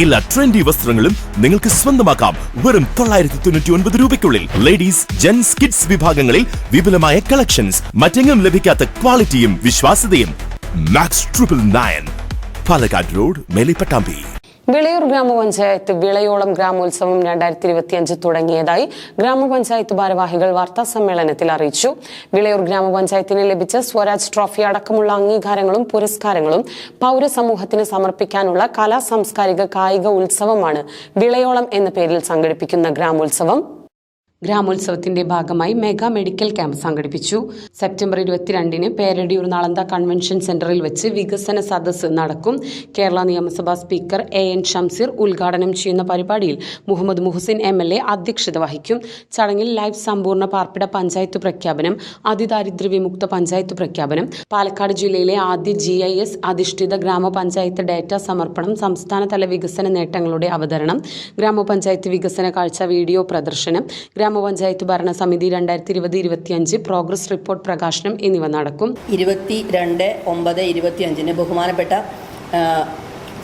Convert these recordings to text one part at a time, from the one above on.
എല്ലാ ട്രെൻഡി വസ്ത്രങ്ങളും നിങ്ങൾക്ക് സ്വന്തമാക്കാം. വെറും തൊള്ളായിരത്തി തൊണ്ണൂറ്റി ഒൻപത് രൂപയ്ക്കുള്ളിൽ ലേഡീസ് ജെന്റ്സ് കിഡ്സ് വിഭാഗങ്ങളിൽ വിപുലമായ കളക്ഷൻസ് മറ്റെങ്ങും ലഭിക്കാത്ത ക്വാളിറ്റിയും വിശ്വാസ്യതയും. Max triple nine Palakkad road Melipattambi. Vilayur ഗ്രാമപഞ്ചായത്ത് വിളയോളം ഗ്രാമോത്സവം രണ്ടായിരത്തി ഇരുപത്തിയഞ്ച് തുടങ്ങിയതായി ഗ്രാമപഞ്ചായത്ത് ഭാരവാഹികൾ വാർത്താ സമ്മേളനത്തിൽ അറിയിച്ചു. വിളയൂർ ഗ്രാമപഞ്ചായത്തിന് ലഭിച്ച സ്വരാജ് ട്രോഫി അടക്കമുള്ള അംഗീകാരങ്ങളും പുരസ്കാരങ്ങളും പൗരസമൂഹത്തിന് സമർപ്പിക്കാനുള്ള കലാ സാംസ്കാരിക കായിക ഉത്സവമാണ് വിളയോളം എന്ന പേരിൽ സംഘടിപ്പിക്കുന്ന ഗ്രാമോത്സവം. ഗ്രാമോത്സവത്തിന്റെ ഭാഗമായി മെഗാ മെഡിക്കൽ ക്യാമ്പ് സംഘടിപ്പിച്ചു. സെപ്റ്റംബർ ഇരുപത്തിരണ്ടിന് പേരടിയൂർ നാളന്ത കൺവെൻഷൻ സെന്ററിൽ വെച്ച് വികസന സദസ് നടക്കും. കേരള നിയമസഭാ സ്പീക്കർ എ എൻ ഷംസീർ ഉദ്ഘാടനം ചെയ്യുന്ന പരിപാടിയിൽ Muhammad Muhsin M L A അധ്യക്ഷത വഹിക്കും. ചടങ്ങിൽ ലൈഫ് സമ്പൂർണ പാർപ്പിട പഞ്ചായത്ത് പ്രഖ്യാപനം അതിദാരിദ്ര്യ വിമുക്ത പഞ്ചായത്ത് പ്രഖ്യാപനം പാലക്കാട് ജില്ലയിലെ ആദ്യ ജി ഐ എസ് അധിഷ്ഠിത ഗ്രാമപഞ്ചായത്ത് ഡാറ്റ സമർപ്പണം സംസ്ഥാനതല വികസന നേട്ടങ്ങളുടെ അവതരണം ഗ്രാമപഞ്ചായത്ത് വികസന കാഴ്ച വീഡിയോ പ്രദർശനം ഗ്രാമപഞ്ചായത്ത് ഭരണസമിതി രണ്ടായിരത്തി ഇരുപത് ഇരുപത്തിയഞ്ച് പ്രോഗ്രസ് റിപ്പോർട്ട് പ്രകാശനം എന്നിവ നടക്കും. ഇരുപത്തി രണ്ട് ഒമ്പത് ഇരുപത്തിയഞ്ചിന് ബഹുമാനപ്പെട്ട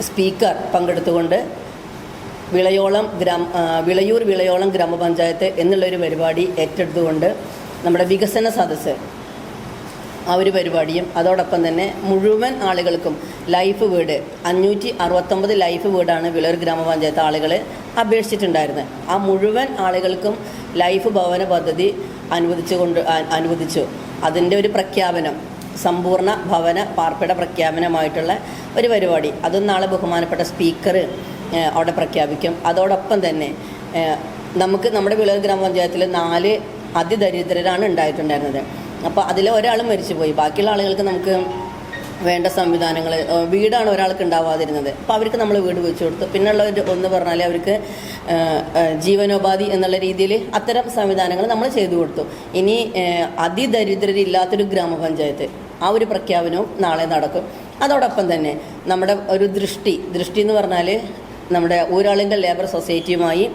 സ്പീക്കർ പങ്കെടുത്തുകൊണ്ട് വിളയോളം ഗ്രാമ വിളയൂർ വിളയോളം ഗ്രാമപഞ്ചായത്ത് എന്നുള്ളൊരു പരിപാടി ഏറ്റെടുത്തുകൊണ്ട് നമ്മുടെ വികസന സദസ്സ് ആ ഒരു പരിപാടിയും അതോടൊപ്പം തന്നെ മുഴുവൻ ആളുകൾക്കും ലൈഫ് വീട് അഞ്ഞൂറ്റി അറുപത്തൊമ്പത് ലൈഫ് വീടാണ് വിളയൂർ ഗ്രാമപഞ്ചായത്ത് ആളുകൾ അപേക്ഷിച്ചിട്ടുണ്ടായിരുന്നത് ആ മുഴുവൻ ആളുകൾക്കും ലൈഫ് ഭവന പദ്ധതി അനുവദിച്ചു കൊണ്ട് അനുവദിച്ചു. അതിന്റെ ഒരു പ്രഖ്യാപനം സമ്പൂർണ ഭവന പാർപ്പിട പ്രഖ്യാപനമായിട്ടുള്ള ഒരു പരിപാടി. അതും നാളെ ബഹുമാനപ്പെട്ട സ്പീക്കർ അവിടെ പ്രഖ്യാപിക്കും. അതോടൊപ്പം തന്നെ നമുക്ക് നമ്മുടെ വിളവ് ഗ്രാമപഞ്ചായത്തിൽ നാല് അതിദരിദ്രരാണ് ഉണ്ടായിട്ടുണ്ടായിരുന്നത്. അപ്പോൾ അതിൽ ഒരാൾ മരിച്ചുപോയി. ബാക്കിയുള്ള ആളുകൾക്ക് നമുക്ക് വേണ്ട സംവിധാനങ്ങൾ വീടാണ് ഒരാൾക്ക് ഉണ്ടാവാതിരുന്നത്. അപ്പോൾ അവർക്ക് നമ്മൾ വീട് വെച്ചു കൊടുത്തു. പിന്നെയുള്ള ഒരു ഒന്ന് പറഞ്ഞാൽ അവർക്ക് ജീവനോപാധി എന്നുള്ള രീതിയിൽ അത്തരം സംവിധാനങ്ങൾ നമ്മൾ ചെയ്തു കൊടുത്തു. ഇനി അതിദരിദ്രരില്ലാത്തൊരു ഗ്രാമപഞ്ചായത്ത് ആ ഒരു പ്രഖ്യാപനവും നാളെ നടക്കും. അതോടൊപ്പം തന്നെ നമ്മുടെ ഒരു ദൃഷ്ടി ദൃഷ്ടി എന്ന് പറഞ്ഞാൽ നമ്മുടെ ഊരാളിന്റെ ലേബർ സൊസൈറ്റിയുമായി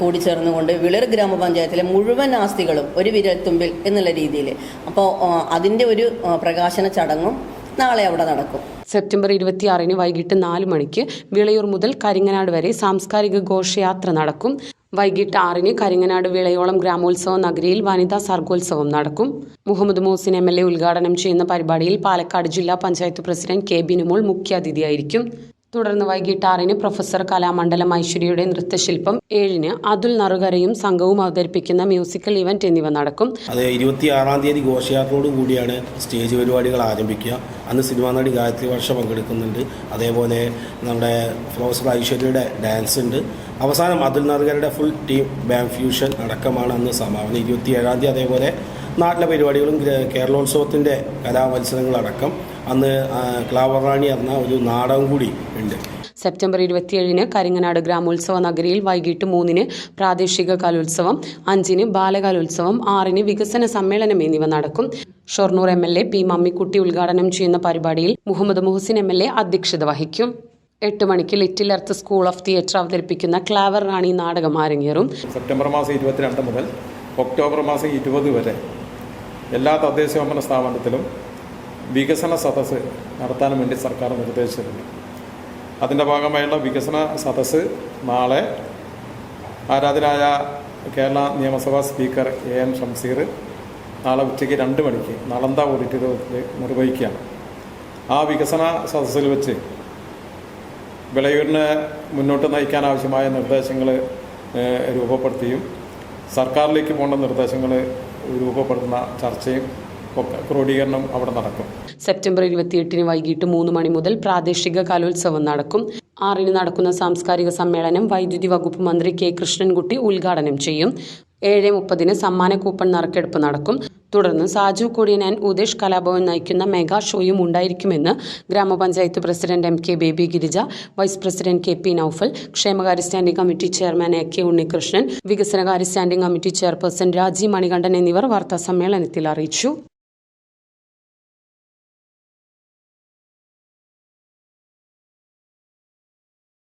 കൂടി ചേർന്നുകൊണ്ട് വിളർ ഗ്രാമപഞ്ചായത്തിലെ മുഴുവൻ ആസ്തികളും ഒരു വിരൽത്തുമ്പിൽ എന്നുള്ള രീതിയിൽ അപ്പോൾ അതിന്റെ ഒരു പ്രകാശന ചടങ്ങും നാളെ അവിടെ നടക്കും. സെപ്റ്റംബർ ഇരുപത്തിയാറിന് വൈകിട്ട് നാല് മണിക്ക് വിളയൂർ മുതൽ കരിങ്ങനാട് വരെ സാംസ്കാരിക ഘോഷയാത്ര നടക്കും. വൈകിട്ട് ആറിന് കരിങ്ങനാട് വിളയോളം ഗ്രാമോത്സവ നഗരിയിൽ വനിതാ സർഗോത്സവം നടക്കും. Muhammad Mohsin M L A ഉദ്ഘാടനം ചെയ്യുന്ന പരിപാടിയിൽ പാലക്കാട് ജില്ലാ പഞ്ചായത്ത് പ്രസിഡന്റ് കെ ബിനുമോൾ മുഖ്യാതിഥിയായിരിക്കും. തുടർന്ന് വൈകിട്ട് ആറിന് പ്രൊഫസർ കലാമണ്ഡലം ഐശ്വര്യയുടെ നൃത്തശില്പം ഏഴിന് അതുൽ നറുകരയും സംഘവും അവതരിപ്പിക്കുന്ന മ്യൂസിക്കൽ ഇവന്റ് എന്നിവ നടക്കും. അത് ഇരുപത്തി ആറാം തീയതി ഘോഷയാത്രയോട് കൂടിയാണ് സ്റ്റേജ് പരിപാടികൾ ആരംഭിക്കുക. അന്ന് സിനിമാ നടി ഗായത്രി വർഷ പങ്കെടുക്കുന്നുണ്ട്. അതേപോലെ നമ്മുടെ പ്രൊഫസർ ഐശ്വര്യയുടെ ഡാൻസ് ഉണ്ട്. അവസാനം അതുൽ നറുകരയുടെ ഫുൾ ടീം ബാങ്ക് ഫ്യൂഷൻ അടക്കമാണ് അന്ന് സമാപനം. ഇരുപത്തി ഏഴാം തീയതി അതേപോലെ നാട്ടിലെ പരിപാടികളും കേരളോത്സവത്തിന്റെ കലാമത്സരങ്ങളടക്കം അന്ന് ക്ലാവറാണി എന്ന ഒരു നാടകം കൂടി ഉണ്ട്. സെപ്റ്റംബർ ഇരുപത്തിയേഴിന് കരിങ്ങനാട് ഗ്രാമോത്സവ നഗരിയിൽ വൈകിട്ട് മൂന്നിന് പ്രാദേശിക കലോത്സവം അഞ്ചിന് ബാലകലോത്സവം ആറിന് വികസന സമ്മേളനം എന്നിവ നടക്കും. Shoranur M L A P Mammikutty ഉദ്ഘാടനം ചെയ്യുന്ന പരിപാടിയിൽ Muhammad Muhsin M L A അധ്യക്ഷത വഹിക്കും. എട്ട് മണിക്ക് little earth school of theatre അവതരിപ്പിക്കുന്ന ക്ലാവർ റാണി നാടകം അരങ്ങേറും. സെപ്റ്റംബർ മാസം ഇരുപത്തിരണ്ട് മുതൽ ഒക്ടോബർ മാസം ഇരുപത് വരെ എല്ലാ തദ്ദേശ സ്വയംഭരണ സ്ഥാപനത്തിലും വികസന സദസ്സ് നടത്താൻ വേണ്ടി സർക്കാർ നിർദ്ദേശിച്ചിട്ടുണ്ട്. അതിന്റെ ഭാഗമായുള്ള വികസന സദസ്സ് നാളെ ആരാധനായ കേരള നിയമസഭാ സ്പീക്കർ എ എൻ ഷംസീർ നാളെ ഉച്ചയ്ക്ക് രണ്ട് മണിക്ക് നളന്ത ഓഡിറ്റോറിയത്തിൽ നിർവഹിക്കുകയാണ്. ആ വികസന സദസ്സിൽ വെച്ച് വിളയൂരിനെ മുന്നോട്ട് നയിക്കാൻ ആവശ്യമായ നിർദ്ദേശങ്ങൾ രൂപപ്പെടുത്തിയും സർക്കാരിലേക്ക് പോകേണ്ട നിർദ്ദേശങ്ങൾ രൂപപ്പെടുത്തുന്ന ചർച്ചയും ക്രോഡീകരണം അവിടെ നടക്കും. സെപ്റ്റംബർ ഇരുപത്തിയെട്ടിന് വൈകിട്ട് മൂന്ന് മണി മുതൽ പ്രാദേശിക കലോത്സവം നടക്കും. ആറിന് നടക്കുന്ന സാംസ്കാരിക സമ്മേളനം വൈദ്യുതി വകുപ്പ് മന്ത്രി കെ കൃഷ്ണൻകുട്ടി ഉദ്ഘാടനം ചെയ്യും. ഏഴ് മുപ്പതിന് സമ്മാന കൂപ്പൺ നറുക്കെടുപ്പ് നടക്കും. തുടർന്ന് സാജു കൊടിയൻ ആൻഡ് ഉദേശ് കലാഭവൻ നയിക്കുന്ന മെഗാ ഷോയും ഉണ്ടായിരിക്കുമെന്ന് ഗ്രാമപഞ്ചായത്ത് president M K Baby Girija vice president K P Naufal ക്ഷേമകാര്യ standing committee chairman A K Unnikrishnan വികസനകാര്യ സ്റ്റാൻഡിംഗ് കമ്മിറ്റി ചെയർപേഴ്സൺ രാജി മണികണ്ഠൻ എന്നിവർ വാർത്താ സമ്മേളനത്തിൽ അറിയിച്ചു.